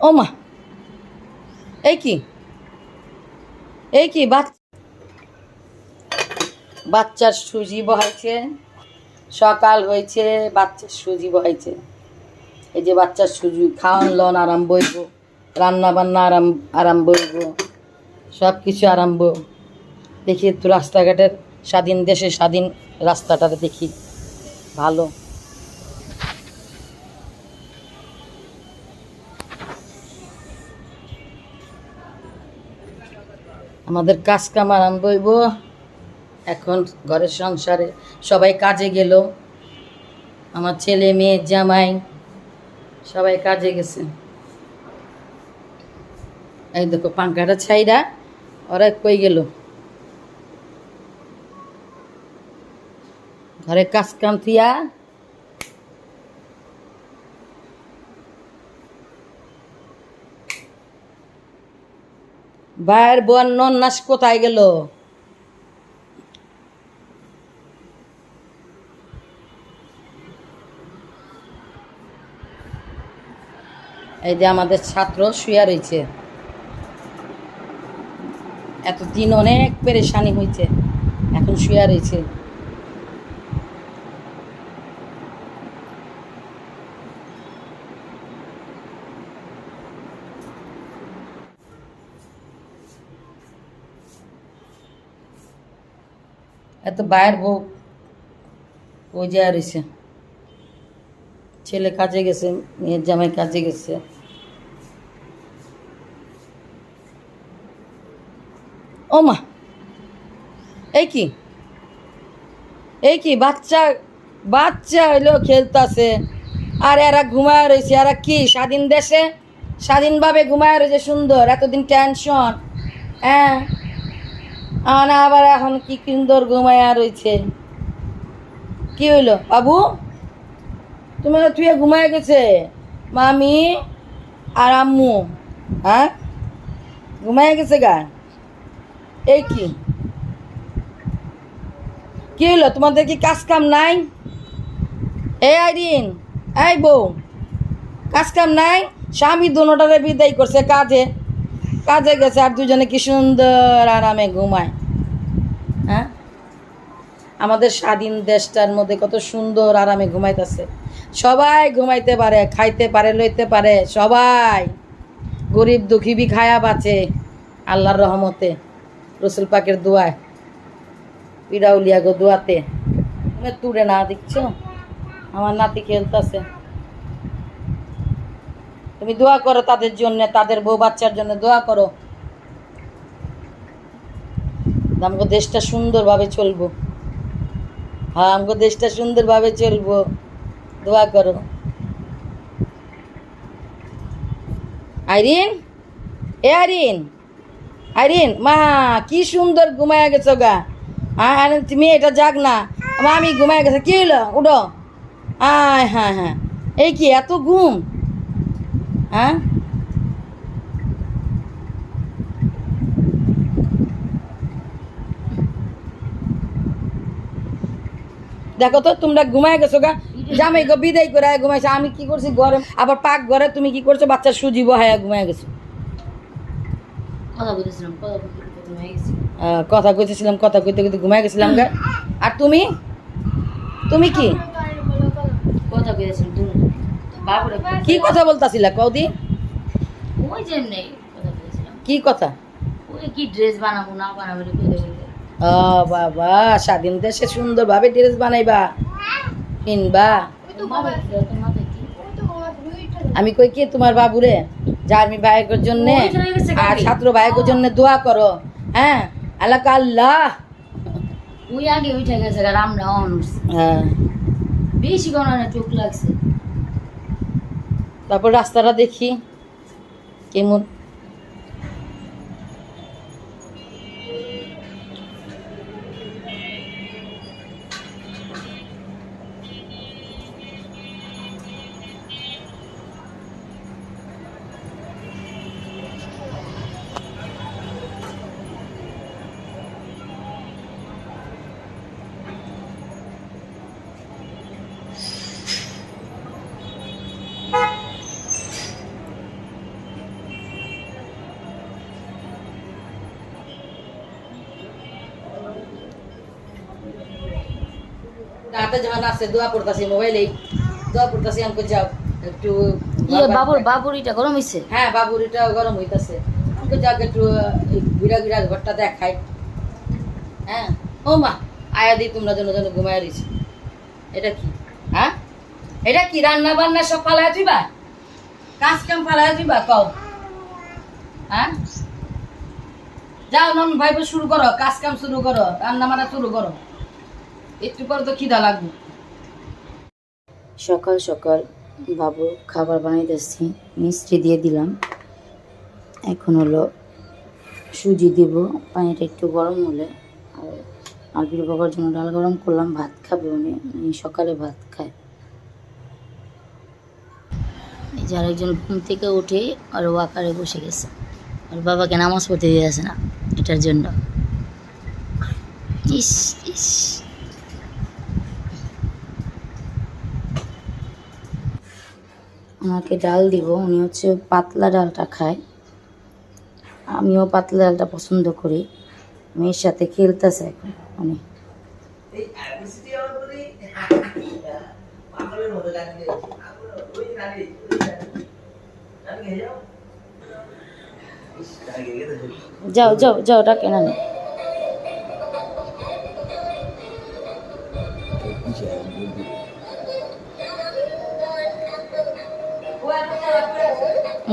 ও মা এই কি এই কি বাচ- বাচ্চার সুজি বহাইছে। সকাল হয়েছে, বাচ্চার সুজি বহাইছে। এই যে বাচ্চার সুজি খাওয়ান, লন আরাম বইব রান্না বান্না আরাম আরাম বইব সব কিছু আরম্ভ। দেখি একটু রাস্তাঘাটের স্বাধীন দেশে স্বাধীন রাস্তাটাতে দেখি। ভালো। আমাদের কাজ কাম আরম্ভ হইব। এখন ঘরের সংসারে সবাই কাজে গেল। আমার ছেলে, মেয়ে, জামাই সবাই কাজে গেছে। এই দেখো পাঙ্খাটা ছাইরা ওরা কই গেল? ঘরে কাজ কাম থিয়া ভাইয়ের নন নাস কোথায় গেল? এই যে আমাদের ছাত্র শুয়া রয়েছে এতদিন অনেক পেরেশানি হয়েছে এখন শুয়া রয়েছে এত বাইরের বউ ওই যে রয়েছে। ছেলে কাজে গেছে, মেয়ের জামাই কাজে গেছে। ও মা, এই কি? এই কি বাচ্চা বাচ্চা হইল খেলতাছে। আর এরা ঘুমায় রয়েছে, এরা কি স্বাধীন দেশে? স্বাধীনভাবে ঘুমায় রয়েছে, সুন্দর, এতদিন টেনশন হ্যাঁ আর আবার এখন কি সুন্দর ঘুমায়া রয়েছে কি হইল? বাবু তুমি তুই ঘুমায় গেছে। মামি আর আম্মু হ্যাঁ? ঘুমায় গেছে গা? এই কি? কি হলো তোমাদের কি কাজ কাম নাই? এই আইরিন, এই বউ, কাজ কাম নাই? স্বামী দুটারে বিদায় করছে কাজে কাজে গেছে আর দুজনে কি সুন্দর আরামে ঘুমায়। আমাদের স্বাধীন দেশটার মধ্যে কত সুন্দর আরামে ঘুমাইতেছে। সবাই ঘুমাইতে পারে, খাইতে পারে, লইতে পারে, সবাই। গরিব দুঃখী বি খায়া বাঁচে আল্লাহর রহমতে। রসুল পাকের দোয়ায়। পিড়াউলিয়া গো দোয়াতে। তুড়ে না দেখছ আমার নাতি খেলতেছে। তুমি দোয়া করো তাদের জন্য, তাদের বউ বাচ্চার জন্য দোয়া করো। আমাকে দেশটা সুন্দরভাবে চলবো। হ্যাঁ আমাকে দেশটা সুন্দরভাবে চলবো, দোয়া করো। আইরিন? এ আইরিন? আইরিন, মা, কি সুন্দর ঘুমায় গেছো গা। আরে তুমি এটা যাক না। মা, আমি ঘুমায় গেছে। কি হলো উঠো। আয় হ্যাঁ হ্যাঁ। এই কি, এত ঘুম? হ্যাঁ দেখো তো তোমরা ঘুমায় গেছো গা? জামাই গো বিদায় করে ঘুমাইছো। আমি কি করছি ঘরে? আবার পাক ঘরে তুমি কি করছ? বাচ্চা সুজি বহায় ঘুমায় গেছো। কথা কইতেছিলাম কথা কইতে কইতে ঘুমায় গেছিলাম গা। আর তুমি? তুমি কি? কথা কইতেছিলাম তুমি? কি কথা বলতাছিলা কৌদি ওই যে কি কথা? ওই কি ড্রেস বানাবো না বানাবো ও বাবা স্বাধীন দেশে সুন্দরভাবে ড্রেস বানাইবা। কিনবা। আমি কই কি তোমার বাবুরে? জার্মি ভাইয়ের জন্য আর ছাত্র ভাইয়ের জন্য দোয়া করো হ্যাঁ? আল্লাহ আল্লাহ। ওই আগে উঠে গেছে আমরা অন হ্যাঁ। বেশি কোনো না চোখ লাগছে। তারপর রাস্তাটা দেখি কেমন যখন দোয়া পড়তাছি মোবাইলেই দোয়া পড়তাছি যাও একটু ইয়ে বাবুর বাবুর এটা গরম হয়েছে হ্যাঁ বাবুর এটা গরম হইতাছে। যাক একটু ঘরটা দেখাই। হ্যাঁ ও মা আয়া দি তোমরা জন্য জন্য ঘুমায় রয়েছে এটা কি? হ্যাঁ? এটা কি রান্না বান্না সব পালায় দিবা? কাজ কাম পালায় দিবা কও? হ্যাঁ? যাও নন ভাইবে শুরু করো কাজ কাম শুরু করো রান্না বান্না শুরু করো। একটু পরে তো খিদা লাগবে। সকাল সকাল বাবু খাবার বানাইতেছি, মিষ্টি দিয়ে দিলাম। এখন হলো সুজি দিব, পানিটা একটু গরম হলে। আর আলবির বাবার জন্য ডাল গরম করলাম, ভাত খাবে উনি সকালে ভাত খায়। এই যে আরেকজন ঘুম থেকে উঠে আর ওয়াকারে বসে গেছে। আর বাবাকে নামাজ পড়তে দিয়ে আসে না, এটার জন্য। ইস ইস। ওনাকে ডাল দিব। উনি হচ্ছে পাতলা ডালটা খায়। আমিও পাতলা ডালটা পছন্দ করি। মেয়ের সাথে খেলতেছে এখন উনি যাও। যাও যাও ডাকে না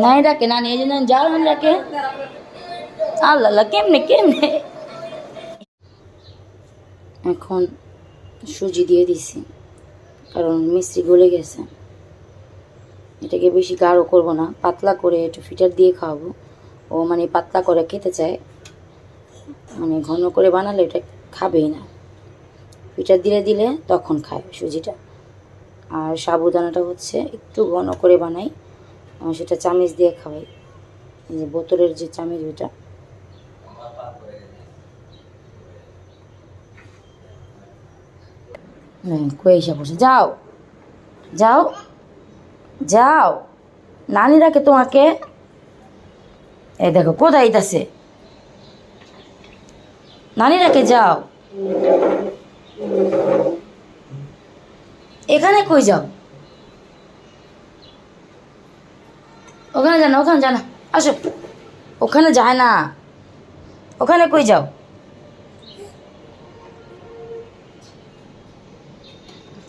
নাই ডাকে নানি এই জন্য যাও না ডাকে আল্লাহ কেমনে কেমনে এখন সুজি দিয়ে দিছি, কারণ মিষ্টি গলে গেছে। এটাকে বেশি গাঢ় করব না, পাতলা করে একটু ফিটার দিয়ে খাওয়াবো। ও মানে পাতলা করে খেতে চায়। মানে ঘন করে বানালে এটা খাবেই না। ফিটার দিলে দিলে তখন খায় সুজিটা। আর সাবুদানাটা হচ্ছে একটু ঘন করে বানাই। আমি সেটা চামিচ দিয়ে খাওয়াই। এই যে বোতলের যে চামিচ, ওইটা। বসে? যাও। যাও। যাও। নানি রাখে তোমাকে। এই দেখো, কোথায় আছে নানি রাখে যাও। এখানে কই যাও? ওখানে যা না ওখানে যা না আসো ওখানে যায় না ওখানে কই যাও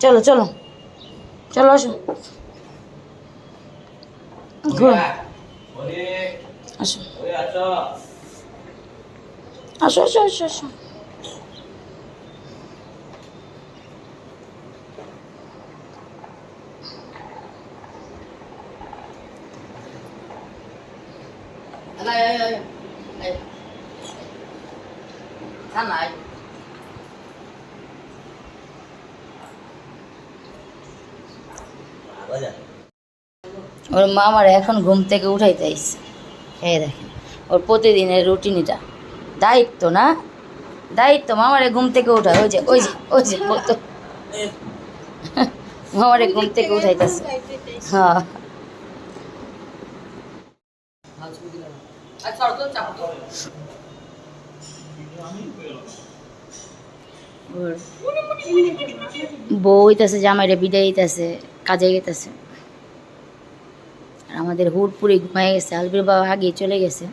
চলো চলো চলো আসো ঘুরো আসো আসো আসো আসো আসো ওর মা আমার এখন ঘুম থেকে উঠাইতে আইছে। এই দেখেন, ওর প্রতিদিনের রুটিন এটা দায়িত্ব না? দায়িত্ব মামারে ঘুম থেকে উঠায় ওই যে ওই যে ওই যে কত মামারে ঘুম থেকে উঠাইতেছে। হ্যাঁ। বউ হইতেছে জামাইরে বিদায় হইতেছে কাজে গেতেছে। আর আমাদের হুট পুরে ঘুমাই গেছে আলবির বাবা আগে চলে গেছে।